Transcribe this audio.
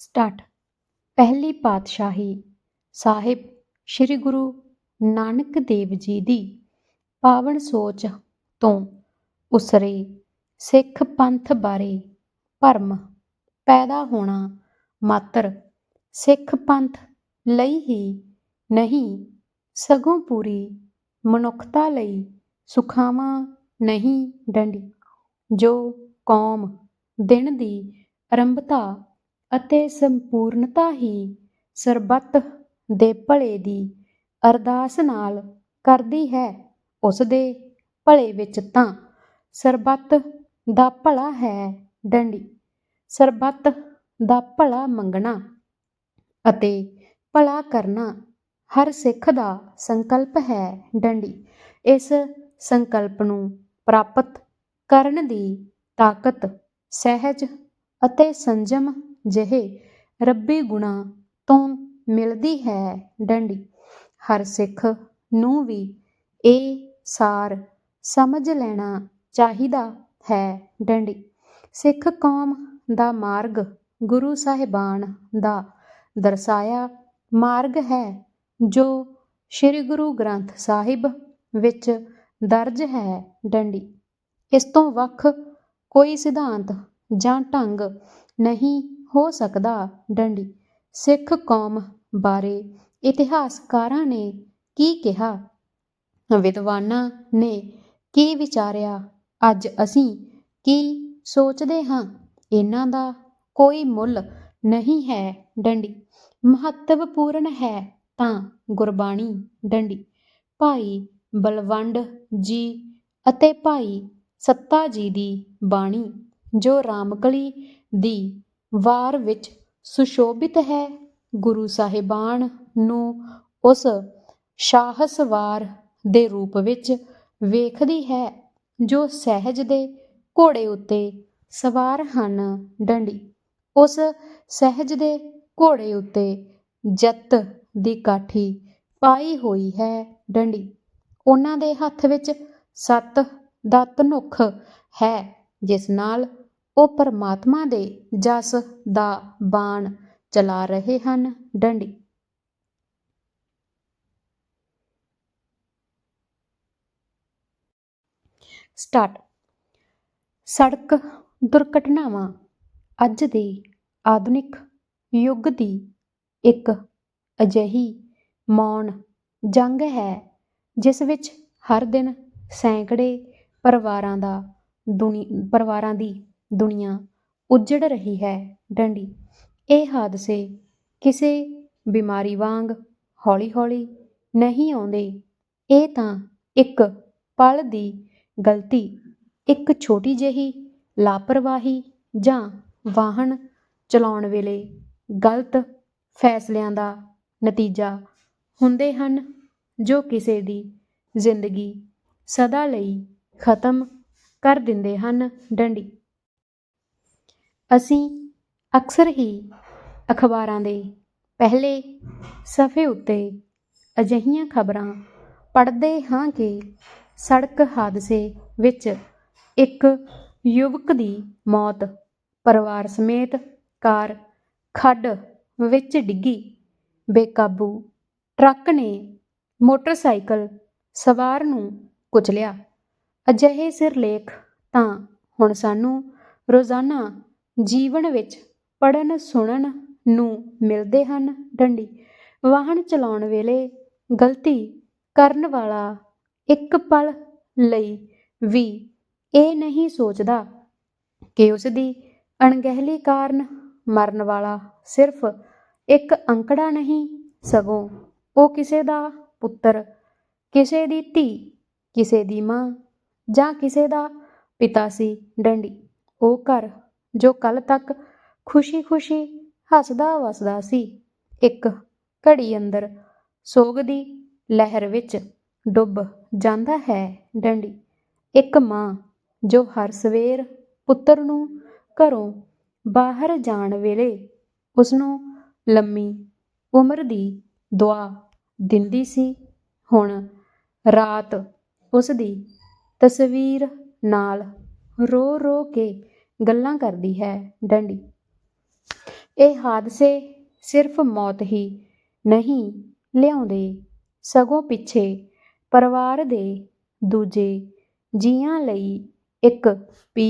Start. ਪਹਿਲੀ ਪਾਤਸ਼ਾਹੀ ਸਾਹਿਬ ਸ੍ਰੀ ਗੁਰੂ ਨਾਨਕ ਦੇਵ ਜੀ ਦੀ ਪਾਵਨ ਸੋਚ ਤੋਂ ਉਸਰੇ ਸਿੱਖ ਪੰਥ ਬਾਰੇ ਭਰਮ ਪੈਦਾ ਹੋਣਾ ਮਾਤਰ ਸਿੱਖ ਪੰਥ ਲਈ ਹੀ ਨਹੀਂ, ਸਗੋਂ ਪੂਰੀ ਮਨੁੱਖਤਾ ਲਈ ਸੁਖਾਵਾਂ ਨਹੀਂ ਡੰਡੀ, ਜੋ ਕੌਮ ਦਿਨ ਦੀ ਆਰੰਭਤਾ ਅਤੇ ਸੰਪੂਰਨਤਾ ਹੀ ਸਰਬੱਤ ਦੇ ਭਲੇ ਦੀ ਅਰਦਾਸ ਨਾਲ ਕਰਦੀ ਹੈ, ਉਸ ਦੇ ਭਲੇ ਵਿੱਚ ਤਾਂ ਸਰਬੱਤ ਦਾ ਭਲਾ ਹੈ ਡੰਡੀ। ਸਰਬੱਤ ਦਾ ਭਲਾ ਮੰਗਣਾ ਅਤੇ ਭਲਾ ਕਰਨਾ ਹਰ ਸਿੱਖ ਦਾ ਸੰਕਲਪ ਹੈ ਡੰਡੀ। ਇਸ ਸੰਕਲਪ ਨੂੰ ਪ੍ਰਾਪਤ ਕਰਨ ਦੀ ਤਾਕਤ, ਸਹਿਜ ਅਤੇ ਸੰਜਮ ਜਿਹੇ ਰੱਬੀ ਗੁਣਾ ਤੋਂ ਮਿਲਦੀ ਹੈ ਡੰਡੀ। ਹਰ ਸਿੱਖ ਨੂੰ ਵੀ ਇਹ ਸਾਰ ਸਮਝ ਲੈਣਾ ਚਾਹੀਦਾ ਹੈ ਡੰਡੀ। ਸਿੱਖ ਕੌਮ ਦਾ ਮਾਰਗ ਗੁਰੂ ਸਾਹਿਬਾਨ ਦਾ ਦਰਸਾਇਆ ਮਾਰਗ ਹੈ, ਜੋ ਸ੍ਰੀ ਗੁਰੂ ਗ੍ਰੰਥ ਸਾਹਿਬ ਵਿੱਚ ਦਰਜ ਹੈ ਡੰਡੀ। ਇਸ ਤੋਂ ਵੱਖ ਕੋਈ ਸਿਧਾਂਤ ਜਾਂ ਢੰਗ ਨਹੀਂ ਹੋ ਸਕਦਾ, ਡੰਡੀ। ਸਿੱਖ ਕੌਮ ਬਾਰੇ ਇਤਿਹਾਸਕਾਰਾਂ ਨੇ ਕੀ ਕਿਹਾ? ਵਿਦਵਾਨਾਂ ਨੇ ਕੀ ਵਿਚਾਰਿਆ? ਅੱਜ ਅਸੀਂ ਕੀ ਸੋਚਦੇ ਹਾਂ? ਇਹਨਾਂ ਦਾ ਕੋਈ ਮੁੱਲ ਨਹੀਂ ਹੈ, ਡੰਡੀ। ਮਹੱਤਵਪੂਰਨ ਹੈ ਤਾਂ ਗੁਰਬਾਣੀ, ਡੰਡੀ। ਭਾਈ ਬਲਵੰਡ ਜੀ ਅਤੇ ਭਾਈ ਸੱਤਾ ਜੀ ਦੀ ਬਾਣੀ, ਜੋ ਰਾਮਕਲੀ ਦੀ ਵਾਰ ਵਿੱਚ ਸੁਸ਼ੋਭਿਤ ਹੈ। ਗੁਰੂ ਸਾਹਿਬਾਨ ਨੂੰ ਉਸ ਸ਼ਾਹਸਵਾਰ ਦੇ ਰੂਪ ਵਿੱਚ ਵੇਖਦੀ ਹੈ, ਜੋ ਸਹਿਜ ਦੇ ਘੋੜੇ ਉੱਤੇ ਸਵਾਰ ਹਨ ਡੰਡੀ। ਉਸ ਸਹਿਜ ਦੇ ਘੋੜੇ ਉੱਤੇ ਜੱਤ ਦੀ ਕਾਠੀ ਪਾਈ ਹੋਈ ਹੈ ਡੰਡੀ। ਉਹਨਾਂ ਦੇ ਹੱਥ ਵਿੱਚ ਸੱਤ ਦਾ ਧਨੁਖ ਹੈ, ਜਿਸ ਨਾਲ ਉਹ ਪਰਮਾਤਮਾ ਦੇ ਜਸ ਦਾ ਬਾਣ ਚਲਾ ਰਹੇ ਹਨ। ਡੰਡੀ। ਸਟਾਰਟ। ਸੜਕ ਦੁਰਘਟਨਾਵਾਂ ਅੱਜ ਦੇ ਆਧੁਨਿਕ ਯੁੱਗ ਦੀ ਇੱਕ ਅਜਿਹੀ ਮੌਨ ਜੰਗ ਹੈ, ਜਿਸ ਵਿੱਚ ਹਰ ਦਿਨ ਸੈਂਕੜੇ ਪਰਿਵਾਰਾਂ ਦਾ ਦੁਨੀ, ਪਰਿਵਾਰਾਂ ਦੀ ਦੁਨੀਆ ਉੱਜੜ ਰਹੀ ਹੈ ਡੰਡੀ। ਇਹ ਹਾਦਸੇ ਕਿਸੇ ਬਿਮਾਰੀ ਵਾਂਗ ਹੌਲੀ-ਹੌਲੀ ਨਹੀਂ ਆਉਂਦੇ। ਇਹ ਤਾਂ ਇੱਕ ਪਲ ਦੀ ਗਲਤੀ, ਇੱਕ ਛੋਟੀ ਜਿਹੀ ਲਾਪਰਵਾਹੀ ਜਾਂ ਵਾਹਨ ਚਲਾਉਣ ਵੇਲੇ ਗਲਤ ਫੈਸਲਿਆਂ ਦਾ ਨਤੀਜਾ ਹੁੰਦੇ ਹਨ ਜੋ ਕਿਸੇ ਦੀ ਜ਼ਿੰਦਗੀ ਸਦਾ ਲਈ ਖਤਮ ਕਰ ਦਿੰਦੇ ਹਨ ਡੰਡੀ। ਅਸੀਂ ਅਕਸਰ ਹੀ ਅਖਬਾਰਾਂ ਦੇ ਪਹਿਲੇ ਸਫ਼ੇ ਉੱਤੇ ਅਜਿਹੀਆਂ ਖਬਰਾਂ ਪੜ੍ਹਦੇ ਹਾਂ ਕਿ ਸੜਕ ਹਾਦਸੇ ਵਿੱਚ ਇੱਕ ਯੁਵਕ ਦੀ ਮੌਤ, ਪਰਿਵਾਰ ਸਮੇਤ ਕਾਰ ਖੱਡ ਵਿੱਚ ਡਿੱਗੀ। ਬੇਕਾਬੂ ਟਰੱਕ ਨੇ ਮੋਟਰਸਾਈਕਲ ਸਵਾਰ ਨੂੰ ਕੁਚਲਿਆ। ਅਜਿਹੇ ਸਿਰਲੇਖ ਤਾਂ ਹੁਣ ਸਾਨੂੰ ਰੋਜ਼ਾਨਾ ਜੀਵਨ ਵਿੱਚ ਪੜਨ ਸੁਣਨ ਨੂੰ ਮਿਲਦੇ ਹਨ। ਡੰਡੀ, ਵਾਹਨ ਚਲਾਉਣ ਵੇਲੇ ਗਲਤੀ ਕਰਨ ਵਾਲਾ ਇੱਕ ਪਲ ਲਈ ਵੀ ਇਹ ਨਹੀਂ ਸੋਚਦਾ ਕਿ ਉਸ ਦੀ ਅਣਗਹਿਲੀ ਕਾਰਨ ਮਰਨ ਵਾਲਾ ਸਿਰਫ ਇੱਕ ਅੰਕੜਾ ਨਹੀਂ, ਸਗੋਂ ਉਹ ਕਿਸੇ ਦਾ ਪੁੱਤਰ, ਕਿਸੇ ਦੀ ਧੀ, ਕਿਸੇ ਦੀ ਮਾਂ ਜਾਂ ਕਿਸੇ ਦਾ ਪਿਤਾ ਸੀ। ਡੰਡੀ, ਉਹ ਘਰ ਜੋ ਕੱਲ ਤੱਕ ਖੁਸ਼ੀ-ਖੁਸ਼ੀ ਹੱਸਦਾ ਵਸਦਾ ਸੀ। ਇੱਕ ਘੜੀ ਅੰਦਰ ਸੋਗ ਦੀ ਲਹਿਰ ਵਿੱਚ ਡੁੱਬ ਜਾਂਦਾ ਹੈ ਡੰਡੀ। ਇੱਕ ਮਾਂ ਜੋ ਹਰ ਸਵੇਰ ਪੁੱਤਰ ਨੂੰ ਘਰੋਂ ਬਾਹਰ ਜਾਣ ਵੇਲੇ ਉਸ ਨੂੰ ਲੰਮੀ ਉਮਰ ਦੀ ਦੁਆ ਦਿੰਦੀ ਸੀ। ਹੁਣ ਰਾਤ ਉਸ ਦੀ ਤਸਵੀਰ ਨਾਲ ਰੋ ਰੋ ਕੇ ਗੱਲਾਂ ਕਰਦੀ ਹੈ ਡੰਡੀ। ਇਹ ਹਾਦਸੇ ਸਿਰਫ ਮੌਤ ਹੀ ਨਹੀਂ, ਲਿਆਉਂਦੇ ਸਗੋਂ ਪਿੱਛੇ ਪਰਿਵਾਰ ਦੇ ਦੂਜੇ ਜੀਆਂ ਲਈ ਇੱਕ ਪੀ